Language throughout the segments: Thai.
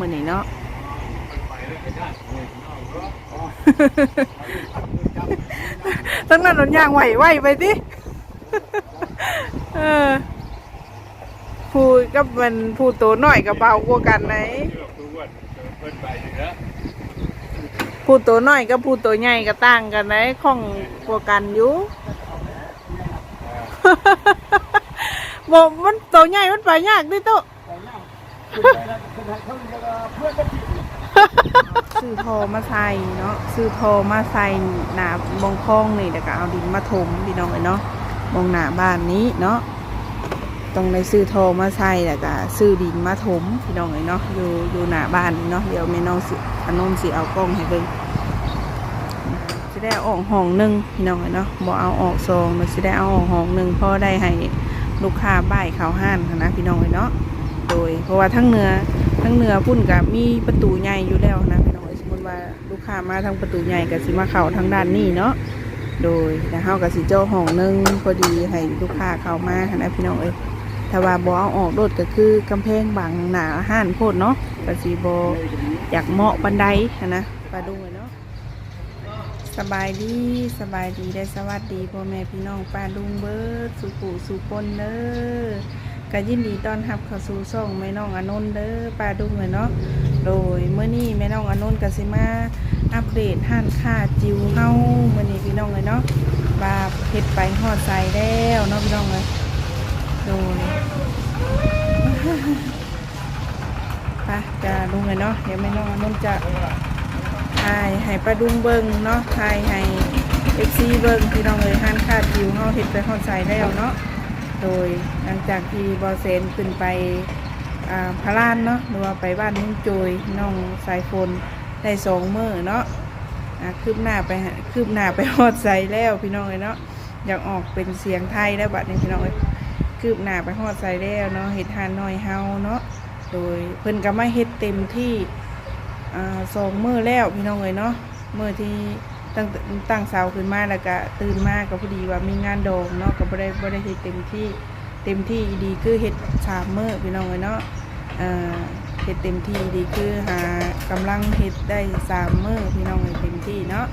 มื้อนี้เนาะตั้งนั้นรถย่างไหวไหวไปดิเออพูดกับมันพูดตัวน้อยกับเบากว่ากันไหนพูดตัวน้อยกับพูดตัวใหญ่ก็ต่างกันไหนข้องกว่ากันอยู่บอกมันตัวใหญ่มันไปยากดิโตะ ซื้อโทอมาใส่เนาะซื้อโทอมาใส่หนาบงคลองนี่แล้วก็เอาดินมาถมพี่น้องเลยเนาะมองหน้าบ้านนี้เนาะต้องได้ซื้อโทอมาใส่แล้วก็ซื้อดินมาถมพี่น้องเลยเนาะอยู่อยู่หน้าบ้านนี่เนาะเดี๋ยวแม่น้องสิอนนมสิเอากล้องให้เบิ่งจะได้ออกห้องหนึงพี่น้องเลยเนาะบ่เอาออกซองมันสิได้เอาออกห้องหนึงพอได้ให้ลูกค้าบ่ายเขาห้านนนะพี่น้องเลยเนาะโดยเพราะว่าทั้งเนื้อ ทั้งเหนือพุ่นกับมีประตูใหญ่อยู่แล้วนะพี่น้องเอ้ยสมมติว่าลูกค้ามาทางประตูใหญ่กับสิมาเข้าทางด้านนี้เนาะโดยแต่เฮากับสิเจ้าห้องหนึงพอดีให้ลูกค้าเข้ามานนะพี่น้องเอ้ยถ้าว่าบ่เอาออกโดดก็คือกำแพงบังหนาห้านโพดเนาะก็สิบ่อยากเหมาะบันไดนะปลาดุงเนาะสบายดีสบายดีได้สวัสดีพ่อแม่พี่น้องป้าลุงเบิร์ดสุขุสุปนเด้อ ก็ยินดีต้อนรับเข้าสู่ช่องแม่น้องอนนท์เด้อป้าดุงเลยเนาะโดยเมื่อนี้แม่น้องอนนท์ก็สิมาอัปเดตห้านค่าจิวเฮาเมื่อนี้พี่น้องเลยเนาะว่าเฮ็ดไปฮอดใส่แล้วเนาะพี่น้องเลยโดยไปจะลุงเลยเนาะเดี๋ยวแม่น้องอนนท์จะถ่ายให้ป้าดุงเบิ่งเนาะถ่ายให้เอฟซีเบิ่งพี่น้องเลยห้านค่าจิวเฮาเฮ็ดไปฮอดใส่แล้วเนาะ โดยหลังจากที่บอเซนขึ้นไปพารานเนาะหรือว่าไปบ้านนุ่งโจยน้องสายฝนได้สองมือเนาะคืบหน้าไปคืบหน้าไปฮอดใส่แล้วพี่น้องเลยเนาะอยากออกเป็นเสียงไทยแล้วบัดนี้พี่น้องเลยคืบหน้าไปฮอดใส่แล้วเนาะเฮ็ดทานน้อยเฮาเนาะโดยเพิ่นก็มาเฮ็ดเต็มที่สองมือแล้วพี่น้องเลยเนาะมือที่ ตั้งตั้งเสาขึ้นมาแล้วก็ตื่นมากก็พอดีว่ามีงานโดงเนาะก็บ่ได้บ่ได้เฮ็ดเต็มที่เต็มที่ดีคือเฮ็ดสามมื้อพี่น้องเอ้ยเนาะเอ่อเฮ็ดเต็มที่ดีคือหากำลังเฮ็ดได้สามมื้อพี่น้องเอ้ยเต็มที่เนาะ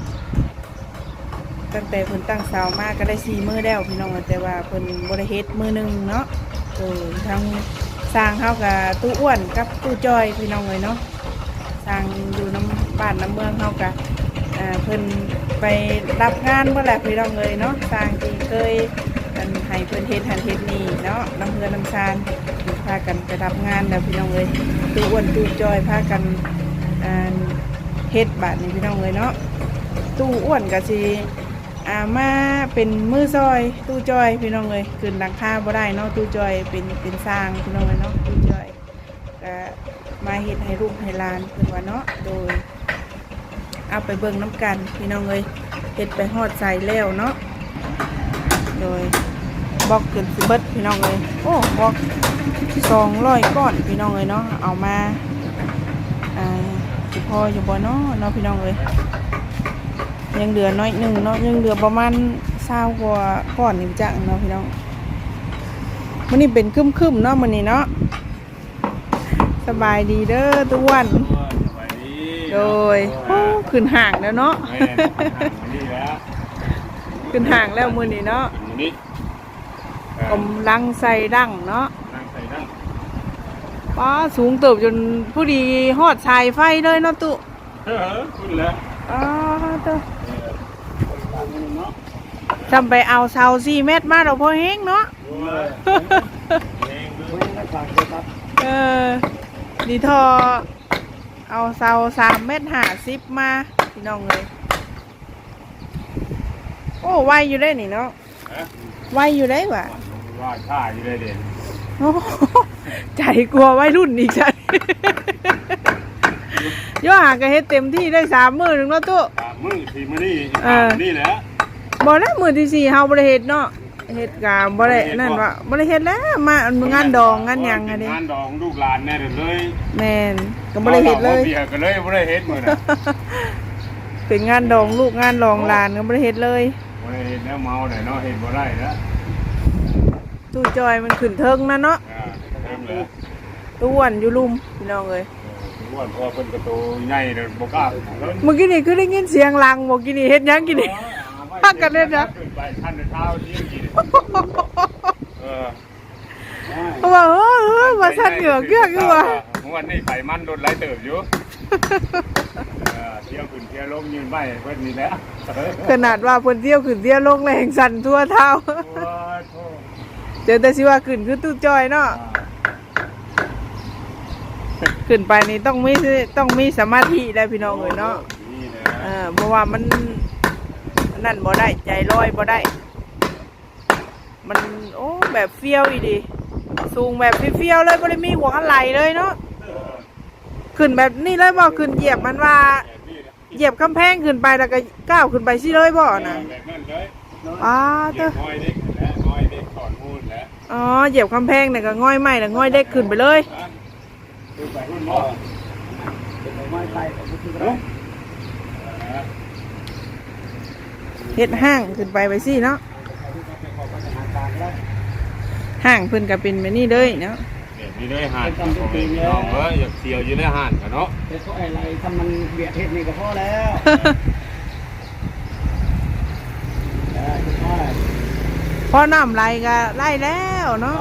ตั้งแต่เพิ่นตั้งเสามากก็ได้สี่มื้อแล้วพี่น้องเอ้ยแต่ว่าเพิ่นบ่ได้เฮ็ดมื้อหนึงเนาะทั้งสร้างเฮากับตู้อ้วนกับตู้จอยพี่น้องเอ้ยเนาะสร้างอยู่น้ำบ้านน้ำเมืองเฮากับ เพิ่นไปรับงานเมื่อไหร่พี่น้องเลยเนาะสร้างที่เคยอันให้เพิ่นเฮ็ดหันเฮ็ดนี่เนาะน้ำเพื่อนน้ำชานพากันไปรับงานแล้วพี่น้องเลยตู้อ้วนตู้จอยพากันเฮ็ดบาทนี่พี่น้องเลยเนาะตู้อ้วนก็สิอามาเป็นมือซอยตู้จอยพี่น้องเลยขึ้นหลังคาบ่ได้เนาะตู้จอยเป็นเป็นสร้างพี่น้องเลยเนาะตู้จอยก็มาเฮ็ดให้ลูกให้ลานเพิ่นว่าเนาะโดย เอาไปเบิ่งน้ำกัน พี่น้องเลยเห็ดไปหอดใส่แล้วเนาะโดยบล็อกขึ้นสิเบิดพี่น้องเลยโอ้บล็อกสองร้อยก้อนพี่น้องเลยเนาะเอามาอ่าสิพออยู่บ่เนาะเนาะพี่น้องเลยยังเหลือน้อยหนึ่งเนาะยังเหลือประมาณเศร้ากว่าก้อนนี่จังเนาะพี่น้องมันนี่เป็นคึมๆเนาะมันนี่เนาะสบายดีเด้อทุกวัน โดยโอ้ขึ้นห่างแล้วเนาะแม่นี่แล้วขึ้นห่างแล้วมือนี้เนาะถึงนี้กำลังใส่ดั้งเนาะนั่งใส่นั่งป้าสูงเติบจนผู้ดีหอดชายไฟเลยเนาะตุเออขึ้นแล้วอ้าตัวเนาะจำไปเอาเสาสี่เมตรมาเราพอเฮงเนาะเองด้วยเออดีทอ เอาเสาสามเมตรห้าสิบมาพี่น้องเลยโอ้ไวอยู่ได้นี่เนาะฮะไวอยู่ได้ว่ะว่าท่าอยู่เลยเด่นโอ้โหใจกลัววัยรุ่นอีกใช่ย่อหากระเฮ็ดเต็มที่ได้สามมือหนึ่งเนาะตู้ตามมือสีมือนี่เออนี่แหละบ่ได้มือที่สี่เฮาบ่ได้เฮ็ดเนาะ เฮ็ดกะบ่ได้นั่นว่าบ่ได้เฮ็ดแล้วมางานดองงานหยังอะเด้งานดองลูกหลานแน่เลยแม่นก็บ่ได้เฮ็ดเลยเบียร์ก็เลยบ่ได้เฮ็ดมื้อน่ะเป็นงานดองลูกงานรองหลานก็บ่ได้เฮ็ดเลยบ่ได้เฮ็ดแล้วเมาได้เนาะเฮ็ดบ่ได้แล้วตู้จอยมันขึ้นเทิงนะเนาะอ่าเริ่มแล้วตู้อ้วนอยู่ลุมพี่น้องเอ้ยเอ้วนเพราะว่าเพิ่นกระโตใหญ่เด้อบ่กล้าเพิ่นเมื่อกี้นี่คือได้ยินเสียงลังบอกกี้นี่เฮ็ดหยังกินนี่ พักกันเล่นนะขึ้นไปท่านเท้าที่กินเออเขาบอกเออเออว่าสั่นเหงือกเกือกอยู่ว่ะเมื่อวันนี้ไฟมันโดนไหลเติบอยู่เออเที่ยวขึ้นเที่ยวลงยืนไหวเพิ่นนี่แหละเออขนาดว่าเพิ่นเที่ยวขึ้นเที่ยวลงแรงสั่นทั่วเท้าโอ้ยโธ่เจอแต่สิว่าขึ้นคือตู้จอยเนาะขึ้นไปนี่ต้องมีต้องมีสมาธิได้พี่น้องเอ้ยเนาะนี่นะเออเพราะว่ามัน นั่นบ่ได้ ใจลอยบ่ได้ มันโอ้แบบเฟี้ยวอีดีสูงแบบเฟี้ยวๆเลยบ่ได้มีหัวไหลเลยเนาะขึ้นแบบนี้เลยบ่ขึ้นเหยียบมันว่าแบบนี้นะเหยียบกำแพงขึ้นไปแล้วก็ก้าวขึ้นไปสิเลยบ่นะแบบนั้นเลยอ้าเด็เต้กน้อยเด็กและน้อยเด็กถอนมูลและอ๋อเหยียบกำแพงเนี่ยก็ง่อยไม้แล้วง่อยเด็กขึ้นไปเลยดูไปรุ่นหม้อ เฮ็ดห้างขึ้นไปไปสิเนาะห้างเพิ่นก็เป็นแบบนี้เลยเนาะเนี่ยมีด้วยห่านของพี่น้องเอ้ยอยากเที่ยวอยู่ในห่านกันเนาะแต่ก็อะไรทำมันเบียดเห็ดนี่ก็พอแล้วได้ได้พอน้ำไหลก็ไล่แล้วเนาะ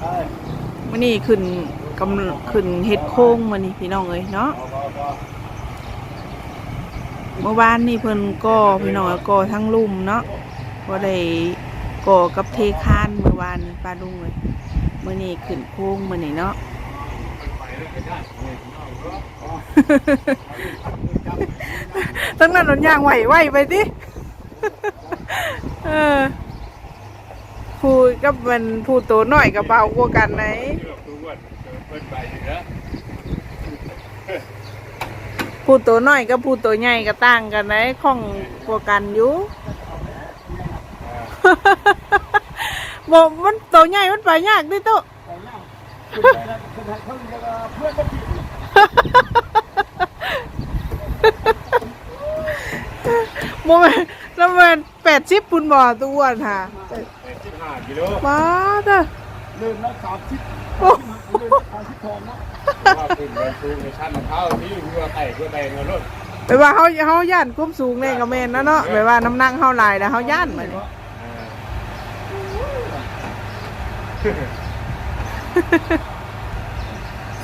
ได้มื้อนี้ขึ้นกำลังขึ้นเฮ็ดโค้งมื้อนี้พี่น้องเอ้ยเนาะพอพอพอ เมื่อวานนี่เพิ่นก่อพี่น้องก่อทั้งลุ่มเนาะบ่ได้ก่อกับเทคานเมื่อวานป้าลุงเลยเมื้อนี้ขึ้นโค้งเมื้อนี้เนาะตั้งนั้นหนย่างไหวไหวไปสิเออพูดกับมันพูดตัวหน่อยกับเบากว่ากันไหน เลือกดูว่าเพิ่นไปอยู่นะพูดตัวน้อยกับพูดตัวใหญ่ก็ต่างกันไหนข้องกว่ากันอยู่บอกมันตัวใหญ่มันไปยากดิโตะแต่เนี่ยคุณไปแล้วคุณให้เพิ่งจะเพื่อนก็ผิดโมเมนแล้วมันแปดชิปปุ่นบ่อตัวอ้วนค่ะแปดสิบห้ากิโลว้าเด้อลืมแล้วสามสิบโอ้ลืมแล้วสามสิบทองนะว่า ขึ้นไปสูงในชั้นเท้าที่เรือไต่เรือแดงเรือรถแปลว่าเขาเขาย่านก้มสูงเนี่ยกับแม่นนะเนาะแปลว่าน้ำหนักเขาหลายแล้วเขาย่านมัน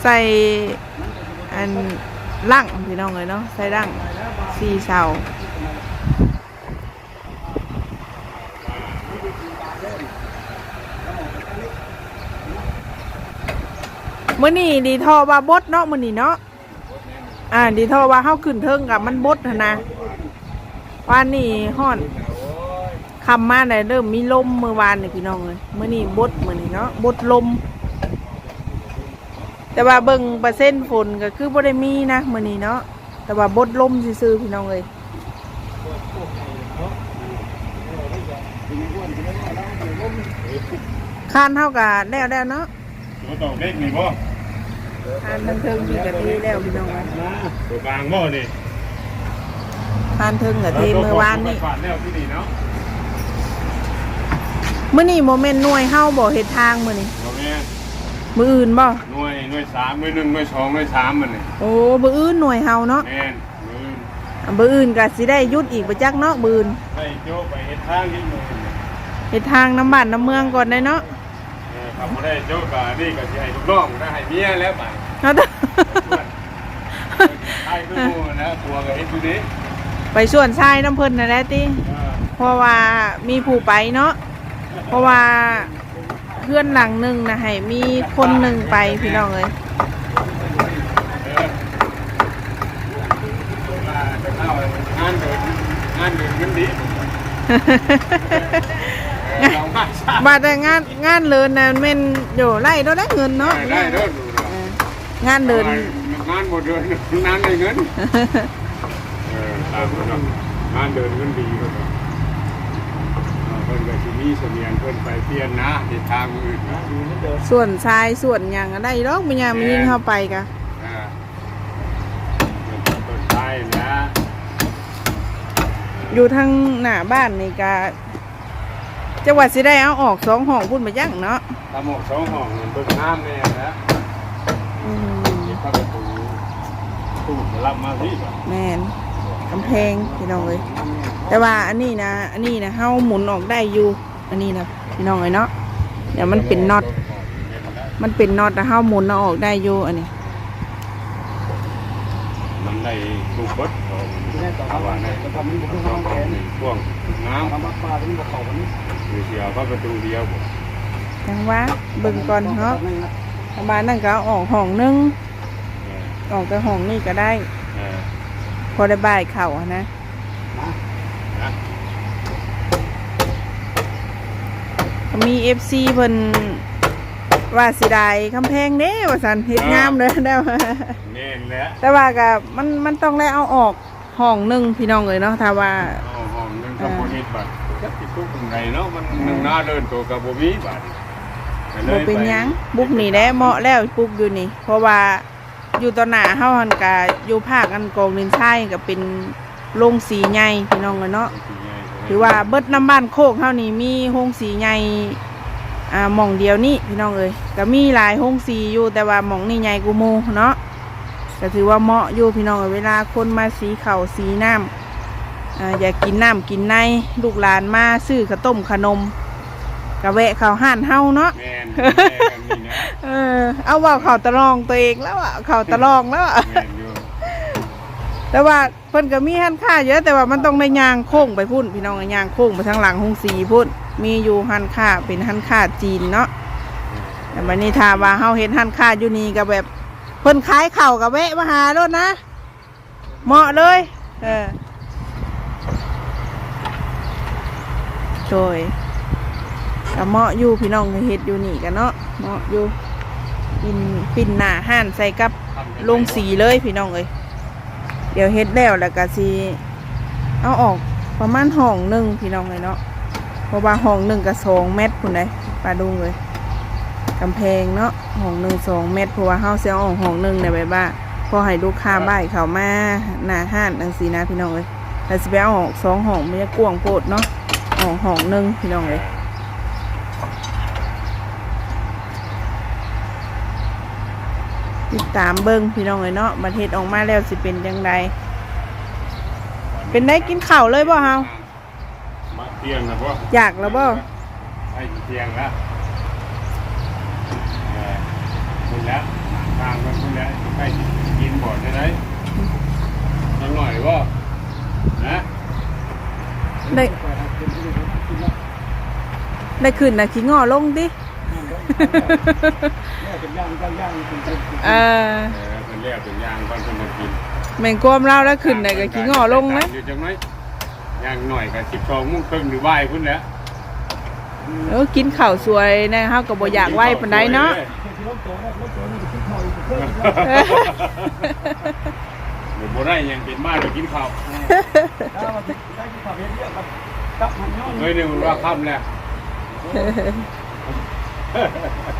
ใส่อันล่างพี่น้องเลยเนาะใส่ล่างสี่เสา มื่อนี่ดีทอว่าบดเนาะมื่อนี่เนาะอ่าดีทอว่าเฮาขึ้นเทิงกับมันบดนะวานนี่ฮ้อนคำมาได้เริ่มมีลมเมื่อวานนี่พี่น้องเลยมื่อนี่บดมื่อนี่เนาะบดลม แต่ว่าเบิ่งเปอร์เซ็นต์ฝนก็คือบ่ได้มีนะมื้อนี้เนาะแต่ว่าบดลมซื่อๆพี่น้องเอ้ยคานเท่ากับแล้วแล้วเนาะ ตัวตอเล็กนี่บ่คานทั้งเทิงมีกะทิแล้วพี่น้องเอ้ยนะตัวกลางบ่นี่คานเทิงกะทิเมื่อวานนี่ผ่านแล้วที่นี่เนาะมื้อนี้โมเมนต์หน่วยเฮาบ่เฮ็ดทางมื้อนี้บ่แม่มื้ออื่นบ่หน่วยหน่วยสามหน่วยหนึ่งหน่วยสองหน่วยสามมันนี่โอ้มื้ออื่นหน่วยเฮาเนาะแม่นมืออะมื้ออื่นก็สิได้ยุดอีกบ่จักเนาะมืออื่นไปโจไปเฮ็ดทางที่มือเฮ็ดทางน้ำบ้านน้ำเมืองก่อนได้เนาะ เออครับบ่ได้โจก็นี่ก็สิให้ลูกน้องได้ให้เมียแล้วไปเนาะเด้อไอ้คือหมู่นะตัวก็เฮ็ดอยู่นี่ไปส่วนชายน้ำเพิ่นนั่นแหละติเออเพราะว่ามีผู้ไปเนาะเพราะว่าเพื่อนหลังหนึ่งนะให้มีคนหนึ่งไปพี่น้องเลยเออว่าจะเข้างานเดินงานเดินมันดี เออเรามาช้าบาแต่งานงานเลินนะแม่นโยไล่เราได้เงินเนาะได้เด้อดูเอองานเดินงานหมดเดือนงานได้เงินเออตามนั้นเนาะงานเดินเงินดีก็ต้องเออเพิ่นก็สิมีเสมียนเพิ่นไปเปลี่ยนนะทิศทางอื่นนะอยู่นี่เดินส่วนชายส่วนหยังก็ได้หรอกมันยังมันยิ่งเข้าไปกะอ่าเป็นต้นไม้นะอยู่ทางหน้าบ้านนี่กะ จังหวัดสิได้เอาออกสองห้องพุ่นมายั่งเนาะตะหมกสองห้องมันเบิ่งน้ำเนี่ยนะอืมเข้าประตูตู้รับมาที่แบบแม่นกำแพงพี่น้องเอ้ยแต่ว่าอันนี้นะ อันนี้นะเฮาหมุนออกได้อยู่ อันนี้นะพี่น้องเอ้ยเนาะเดี๋ยวมันเป็นน็อตมันเป็นน็อตแต่เฮาหมุนเอาออกได้อยู่อันนี้มันได้ถูกบดเอาที่ได้ต่อเอาทำว่าวันในนี้จะทำมันช่เป็นวห้องงแขนช่วงน้ทำบักปลาที่บอกเขาวันนี้ำหรือเสียเข้าประตูเดียวบ่จังว่าเบิ่งก่อนเนาะประมาณนั้นก็เอาออกห้องหนึงเออออกแต่ห้องนี้ก็ได้เออพอได้บ่ายเข่าอะนะนะก็มี FC เพิ่นว่าสิได้คำแพงเด้ว่าซั่นเฮ็ดงามเด้อได้ว่าแน่นแล้วแต่ว่าก็มันมันต้องได้เอาออกห้องหนึงพี่น้องเอ้ยเนาะถ้าว่าเอาห้องหนึงกับโบนิดบัตรจักติด ตุกตรงไหนเนาะมันหนึ่งหน้าเดินตัวกับโบมีบัตรก็ลบ่ยเป็นหยังบุกนี่แหละเหมาะแล้วปลูกอยู่นี่ เพราะว่าอยู่ตอนหน้าเฮาหันกะอยู่ภาคอันกองดินทรายก็เป็นโรงสีใหญ่พี่น้องเอ้ยเนาะถือว่าเบิดน้ำบ้านโคกเฮานี่มีโรงสีใหญ่อ่าหม่องเดียวนี่พี่น้องเอ้ยก็มีหลายโรงสีอยู่แต่ว่าหม่องนี่ใหญ่กูโมเนาะก็ถือว่าเหมาะอยู่พี่น้องเอ้ยเวลาคนมาสีข้าวสีน้ำ อ่าอยากกินน้ำกินในลูกหลานมาซื้อข้าวต้มขนมก็แวะเข้าห้านเฮาเนาะแม่นแม่นนี่นะเออเอาว่าเขาตะลองตัวเองแล้วอะเขาตะลองแล้วอะแม่นอยู่แต่ว่าเพิ่นก็มีหันค่าเยอะแต่ว่ามันต้องได้ยางโค้งไปพุ่น พี่น้องยางโค้งไปทางหลังหงสีพุ่นมีอยู่หันค่าเป็นหันค่าจีนเนาะแต่วันนี้ถ้าว่าเฮาเห็นหันค่าอยู่นี่ก็แบบเพิ่นขายเข่าวกับแวะมาหารถนะ เหมาะเลย เออ โดยก็เหมาะอยู่พี่น้องเฮ็ดอยู่นี่กันเนาะเหมาะอยู่ปินปินหน้าห้านใส่กับลงสีเลยพี่น้องเอ้ยเดี๋ยวเฮ็ดแล้วแล้วก็สิเอาออกประมาณห้องหนึ่งพี่น้องเลยเนาะเพราะว่าห้องหนึ่งก็สองเมตรพุ่นเลยปลาดุงเลยกำแพงเนาะห้องหนึ่งสองเมตรเพราะว่าเฮาเสียออกห้องหนึ่งเนี่ยแบบว่าพอให้ลูกค้าบ้ายเขามาหน้าห้านังสีนะพี่น้องเลยแต่สิไปเอาออกสองห้องไม่ได้กว้างโพดเนาะ ออกห้องหนึ่งพี่น้องเลยติดตามเบิ้งพี่น้องเลยเนาะบัดเทศออกมาแล้วสิเป็นจังไดเป็นได้กินข้าวเลยบ่เฮามาเที่ยงนะบ่อยากแล้วบ่ไอ้เที่ยงแล้วเออคุณแล้วทางมันคุณแล้วใกล้สิกินบ่ได้ไหมจังหน่อยบ่นะได้ ได้ขึ้นนะขี้งอลงดิเนี่ยเป็นย่างย่างย่างเป็นเป็นเออเออเป็นเรียกเป็นย่างก่อนเพิ่นมากินแม่งความเล่าแล้วขึ้นได้ก็ขี้งอลงนะอยู่จังไหนย่างหน่อยก็12โมงครึ่งหรือบ่ายพุ่นแหล้วเออกินข้าวสวยนะเฮาก็บ่อยากไหวปานใดเนาะที่ล้มตัวนะล้มตัวนี่ขึ้นเขาอีกเพิ่มเออเดี๋ยวบ่ได้ยังเป็นบ้านไปกินข้าวถ้ามันได้ที่ขับเรือกับกับมันย้อนเฮ้ยนี่มันว่าค่ำแล้ว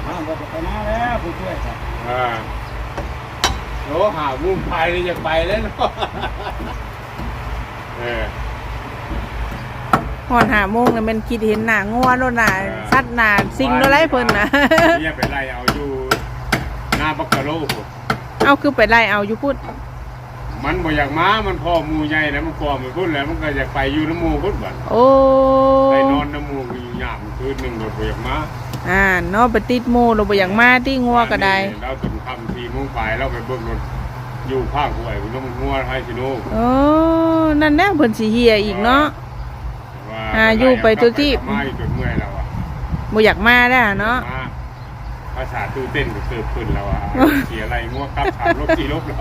ห้ามไปหน้าแล้วผู้ช่วยครับอ่าโอ้หามุมไปนี่จะไปแล้วเนาะเออหอนหาโมงน่ะมันคิดเห็นหน้างัวโลดหน้าสัตว์หน้าสิ่งโลดไรเพิ่นน่ะเนี่ยไปไล่เอาอยู่หน้าบักกะโลพุ่นเอาคือไปไล่เอาอยู่พุดมันบ่อยากมา มันพ่อหมูใหญ่นะมันกลัวมันพุ่นแล้วมันก็อยากไปอยู่น้ำหมูพุ่นบัดโอ้ไปนอนน้ำหมูอ ยู่ยามคืนหนึงก็บ่อยากมาอ่าเนาะไปติดหมู่เราบ่อยากมาที่งัวก็ได้เราจนค่ำทีโมุงไปเราไปเบิ่งรถอยู่ภาคห้วยพุ่นน้ำงัวให้สิโนโอ้นั่นแน่เพิ่นสิเฮียอีกเนาะว่าอ่าอยู่ไปตัวที่มาอยู่จนเมื่อยแล้วอะบ่อยากมาแล้วเนาะมาภาษาตู้เต้นก็เกิดขึ้นแล้วอะเสียอะไรงัวกลับถามรถกี่ลบแล้ว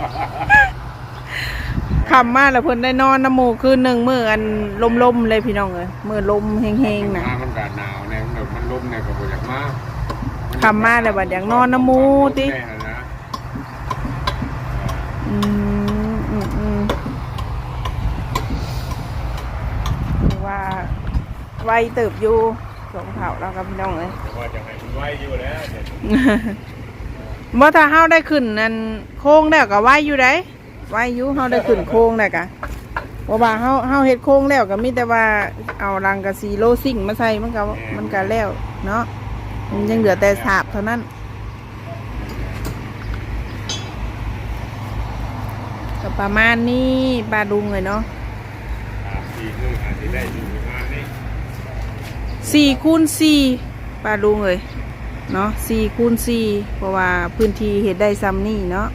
คำมาแล้วเพิ่นได้นอนน้ำหมู่คืนหนึงมื้ออันลมๆเลยพี่น้องเอ้ยมื้อลมแห้งๆน่ะมามันก็หนาวแน่มันมันลมเนี่ยก็บ่อยากมาคำมาแล้วบัดอยากนอนน้ำหมู่ติ แน่นะอืมอืมอืมเรียกว่าไวเติบอยู่สองเผาแล้วครับพี่น้องเอ้ยแต่ว่าจะให้มันไว้อยู่แล้วเดี๋ยวเมื่อถ้าเฮาได้ขึ้นนั่นโค้งแล้วก็ไหวอยู่ได้ ไวอยู่เฮาได้ขึ้นโค้งแล้กะเพราว่าเฮาเฮาเฮ็ดโค้งแล้วก็มีแต่ว่าเอารังกะซีโลซิ่งมาใส่มันก็มันก็แล้วเนาะมันยังเหลือแต่สาบเท่านั้นก็ประมาณนี้ปลาดุงเลยเนาะสี่คูณสี่ปลาดุงเลยเนาะสี่คูณสี่เพราะว่าพื้นที่เห็ดได้ซ้ำนี่เนาะ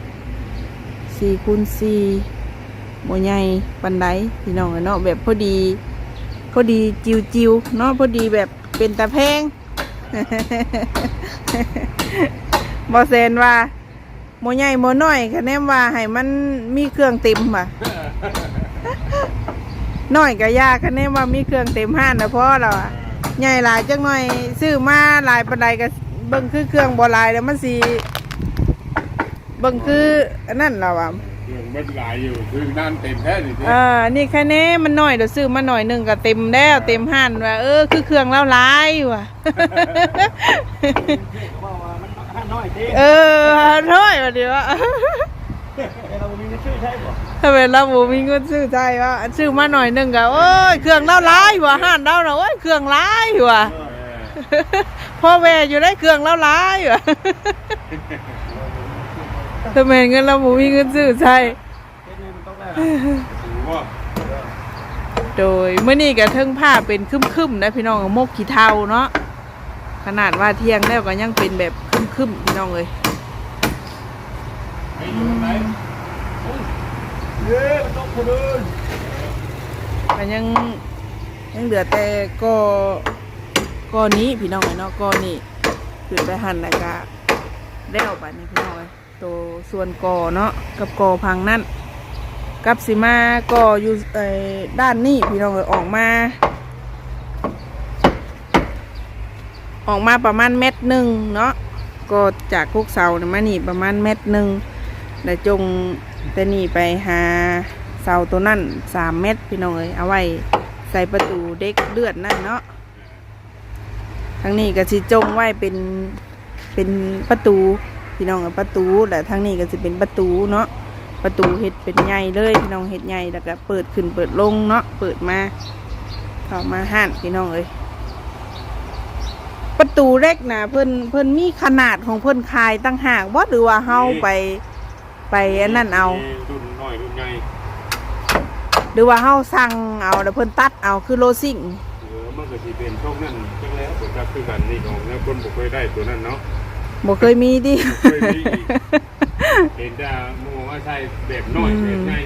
สี่คูณสี่โมใหญ่ปันไดพี่น้องเนาะแบบพอดี พอดีจิวจิวเนาะพอดีแบบเป็นตะแพงบอเซนว่าโมใหญ่โมน้อยคะแนนว่าให้มันมีเครื่องเต็มอะน้อยก็ยากคะแนนว่ามีเครื่องเต็มห้านนะพ่อเราอะใหญ่หลายจังหน่อยซื้อมาหลายปันใดก็เบิ่งคือเครื่องบ่หลายแล้วมันสี เบิ่งคืออันนั่นเราอะเครื่องมันหลายอยู่คือนั่นเต็มแท้นี่สิเออนี่แค่นี้มันน้อยเดี๋ยวซื้อมาหน่อยหนึงก็เต็มแล้วเต็มห้านว่าเออคือเครื่องแล้วหลายว่ะว่าว่ามันห้าน้อยเด้เออน้อยว่าเดียวอะแต่เรามีเงินชื่อใช่บ่ถ้าเป็นเราบ่มีเงินซื้อใจว่าซื้อมาหน่อยหนึงก็โอ้ยเครื่องแล้วหลายว่ะห้านเราน่ะโอ้ยเครื่องหลายว่ะเออพ่อแม่อยู่ได้เครื่องแล้วหลายว่ะ ถ้าแม่นเงินเราบ่มีเงินซื้อใจเฮ็ดนี่มันต้องได้ถือว่าโดยเมื่อนี้ก็เทิงผ้าเป็นคึมๆนะพี่น้องมกขี้เทาเนาะขนาดว่าเที่ยงแล้วก็ยังเป็นแบบคึมๆพี่น้องเลยไม่อยู่ไหนเย้มันต้องคนอื่นก็ยังยังเหลือแต่ก็ก้อนนี้พี่น้องเลยเนาะก้อนนี้คือไปหั่นแล้วก็แล้วบัดนี้พี่น้องเลย ตัวส่วนกอเนาะกับกอพังนั่นกับสิมาก็อยู่ไอ้ด้านนี้พี่น้องเลยออกมา ออกมาประมาณเม็ดหนึ่งเนาะก็จากคุกเสาเนี่ยมานี่ประมาณเม็ดหนึ่งแล้วจงแต่นี่ไปหาเสาตัวนั่นสามเม็ดพี่น้องเอ้ยเอาไว้ใส่ประตูเด็กเลือดนั่นเนาะทางนี้ก็สิจงไว้เป็นเป็นประตู พี่น้องเอ้ยประตูแต่ทางนี้ก็สิเป็นประตูเนาะประตูเห็ดเป็นใหญ่เลยพี่น้องเห็ดใหญ่แล้วก็เปิดขึ้นเปิดลงเนาะเปิดมาเข้ามาห้านพี่น้องเอ้ยประตูเล็กนะเพิ่นเพิ่นมีขนาดของเพิ่นคายตั้งหากว่าหรือว่าเฮาไปไปอันนั่นเอารุ่นน้อยรุ่นใหญ่หรือว่าเฮาสั่งเอาแล้วเพิ่นตัดเอาคือโลซิ่งเออมันก็สิเป็นพวกนั้นจังแล้วผมจะคือกันนี่ของแล้วคนบ่เคยได้ตัวนั้นเนาะ บ่เคยมีดิ เคยมีอีก เห็นแต่หมู่ว่าใช่แบบน้อยแบบใหญ่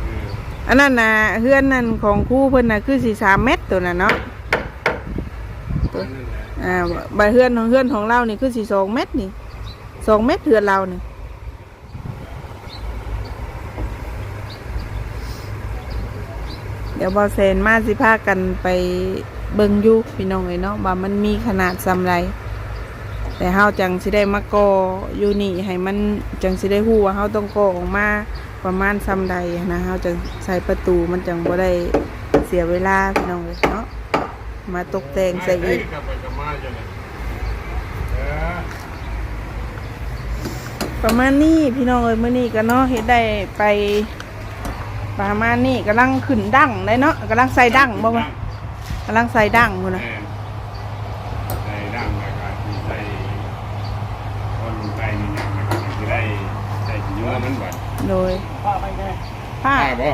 เอออันนั้นน่ะเฮือนนั่นของครูเพิ่นน่ะคือสิ3เมตรตัวน่ะเนาะนั่นแหละอ่าบเฮือนของเฮือนของเรานี่คือสิ2เมตรนี่2เมตรเฮือนเรานี่เดี๋ยวบอเซนมาสิพากันไปเบิ่งอยู่พี่น้องเลยเนาะว่ามันมีขนาดซำไร แต่เฮาจังสิได้มาก่ออยู่นี่ให้มันจังสิได้ฮู้ว่าเฮาต้องก่อออกมาประมาณซำใดนะเฮาจังใส่ประตูมันจังบ่ได้เสียเวลาพี่น้องเนาะมาตกแต่งใส่อีกประมาณนี้พี่น้องเอ้ยมื้อนี้ก็เนาะเฮ็ดได้ไปประมาณนี้กำลังขึ้นดั้งได้เนาะกำลังใส่ดั้งบ่วะกำลังใส่ดั้งพุ่นน่ะ แม่นใส่ดังแล้วก็สิใส่คนไก่นี่ยังแล้วก็สิได้ใส่สิยัวมันบัด โดยป้าไปไงผ้าป้าบ่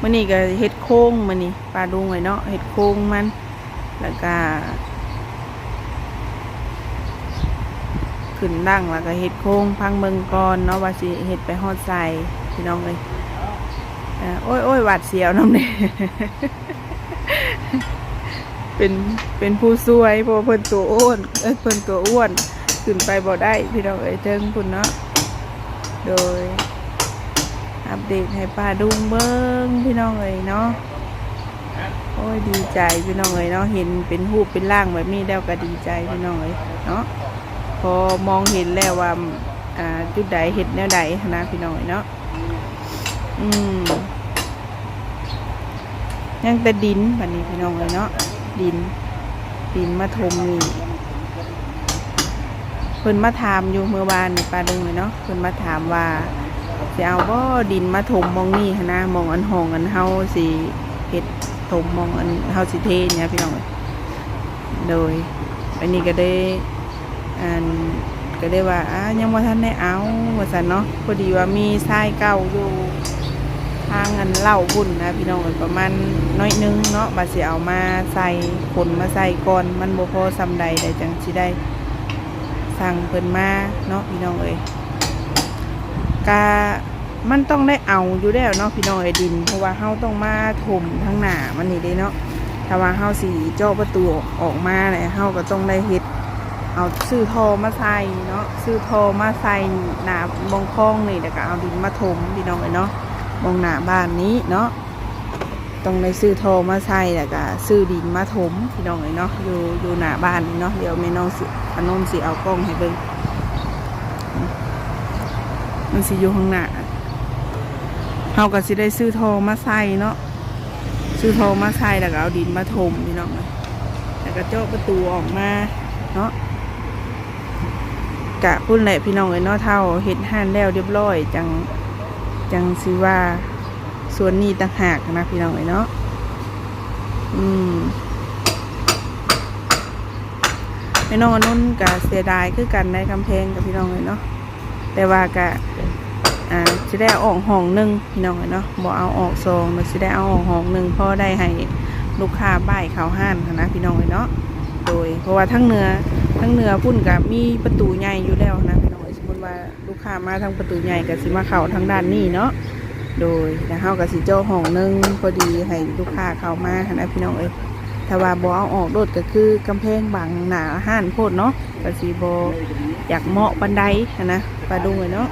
มื้อนี้ก็เฮ็ดโค้งมื้อนี้ปลาดุงไว้เนาะเฮ็ดโค้งมัน แล้วก็ขึ้นดั้งแล้วก็เฮ็ดโค้งพังเบิ่งก่อนเนาะว่าสิเฮ็ดไปฮอดใส่พี่น้องเอ้ยอ่าโอ้ยโอ้ยหวาดเสียวน้ำเนี่ยเป็นเป็นผู้สวยเพราะว่าเพิ่นตัวอ้วนเอ้ยเพิ่นตัวอ้วน ขึ้นไปบ่ได้พี่น้องเอ้ยเทิงพุ่นเนาะโดย อัปเดตให้ป้าดุงเบิ้งพี่น้องเอ้ยเนาะโอ้ยดีใจพี่น้องเอ้ยเนาะเห็นเป็นรูปเป็นร่างแบบนี้แล้วก็ดีใจพี่น้องเอ้ยเนาะพอมองเห็นแล้วว่าอ่าจุดใดเห็ดแนวใดนะพี่น้องเอ้ยเนาะอืมยังแต่ดินแบบนี้พี่น้องเอ้ยเนาะดินดินมาถมนี่ เพิ่นมาถามอยู่เมื่อวานนี่ป้าดุงเลยเนาะเพิ่นมาถามว่าสิเอาบ่ดินมาถมมองนี่นะมองอันห้องอันเฮาสิเฮ็ดถมมองอันเฮาสิเทเนี่ยพี่น้องเอ้ยโดยอันนี้ก็ได้อันก็ได้ว่าอะยังบ่าทันได้เอาว่าซั่นเนาะพอดีว่ามีทรายเก่าอยู่ทางอันเหล่าบุญนะพี่น้องประมาณน้อยนึงเนาะบาสิเอามาใส่ขนมาใส่ก่อนมันบ่พอซำใดได้จังสิได้ สั่งเพิ่นมาเนาะพี่น้องเอ้ยกามันต้องได้เอาอยู่แล้วเนาะพี่น้องเอ้ยดิน เพราะว่าเฮาต้องมาถมทั้งหน้ามันนี่เด้เนาะถ้าว่าเฮาสิเจาะประตูออกมาเนี่ยเฮาก็ต้องได้เฮ็ดเอาซื้อทอมาใส่เนาะซื้อทอมาใส่หนาบองคลองนี่แล้วก็เอาดินมาถมพี่น้องเลยเนาะมองหน้าบ้านนี้เนาะ ต้องได้ซื้อทอมาใส่แล้วก็ซื้อดินมาถมพี่น้องเลยเนาะอยู่อยู่หน้าบ้านนี่เนาะเดี๋ยวแม่น้องสิพนมสิเอากล้องให้เบิ่งมันสิอยู่ข้างหน้าเฮาก็สิได้ซื้อทอมาใส่เนาะซื้อทอมาใส่แล้วก็เอาดินมาถมพี่น้องเลยแล้วก็เจาะประตูออกมาเนาะกะพุ่นแหละพี่น้องเอ้ยเนาะเท่าเฮ็ดห่านแล้วเรียบร้อย จังจังสิว่า ส่วนนี้ต่างหากนะพี่น้องเอ้ยเนาะอืมพี่น้องนนุนกะเสียดายคือกันในกำแพงกับพี่น้องเอ้ยเนาะแต่ว่ากะอ่าจะได้ออกห้องหนึ่งพี่น้องเอ้ยเนาะบ่เอาออกซองมันสิได้เอาออกห้องหนึ่งพอได้ให้ลูกค้าบ่ายเขาห้านหั้นนะพี่น้องเอ้ยเนาะโดย เพราะว่าทั้งเนื้อทั้งเนื้อพุ่นกับมีประตูใหญ่อยู่แล้วนะพี่น้องสมมติว่าลูกค้ามาทางประตูใหญ่ก็สิมาเข้าทางด้านนี้เนาะ โดยแล้วเฮาก็สิเจ้าห้องนึงพอดีให้ลูกค้าเข้ามาหันนะพี่น้องเอ้ยถ้าว่าบ่เอาออกโดดก็คือกำแพงบังหนาห้านโพดเนาะก็สิบ่อยากเหมาะปานใดนะปลาดุงเลยเนาะ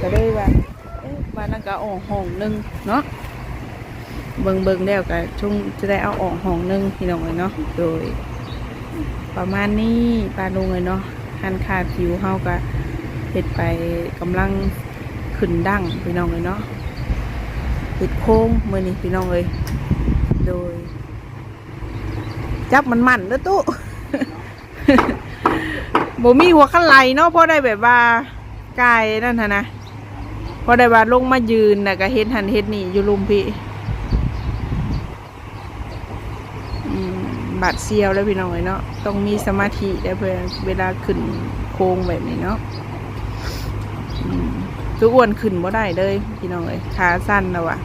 ก็เลยว่าเอ๊ะว่านั่นก็เอาออกห้องนึงเนาะเบิ่งเบิ่งแล้วก็ช่วงจะได้เอาออกห้องนึงพี่น้องเอ้ยเนาะโดย ประมาณนี้ปลาลุงเลยเนาะหันขาผิวเฮาก็เห็ดไปกำลังขึ้นดั้งพี่น้องเลยเนาะ เห็ดโค้งมือนี้พี่น้องเลยโดย จับมันมันเด้อตู้บ่มีหัวขันไหลเนาะเพราะได้แบบว่ากายนั่นฮะนะเพราะได้ว่าลงมายืนน่ะก็เฮ็ดหันเฮ็ดนี่อยู่ลุมพี่บาดเซียวแล้วพี่น้องเอ้ยเนาะต้องมีสมาธิได้เพื่อเวลาขึ้นโค้งแบบนี้เนาะ คืออ้วนขึ้นบ่ได้เลยพี่น้องเอ้ยขาสั้นแล้วอะ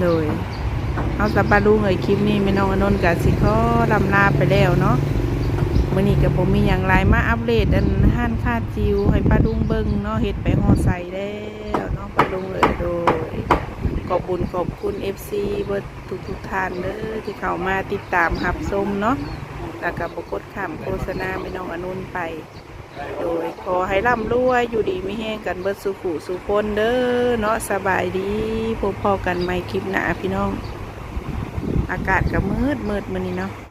โดยเอาสปาดูเอ้ยคลิปนี้แม่น้องอนนท์กับสิขอลำลาไปแล้วเนาะมื่อนี้กับผมมีอย่างไรมาอัปเดตอันห้านคาจิวให้ป้าดุงเบิ้งเนาะเฮ็ดไปห่อใส่แล้วเนาะป้าดุงเลยโดยขอบคุญขอบคุณ FC เบิดทุกทุกท่านเด้อที่เข้ามาติดตามหับชมเนาะแล้วก็บกดคำโฆษณาไม่น้องอนุนไป โดยขอให้ร่ำรวยอยู่ดีไม่แห้งกันเบิดสุขุสุคนเด้อเนาะสบายดีพบพอกันใหม่คลิปหน้าพี่น้อง อากาศก็มืดมืดมันนี่เนาะ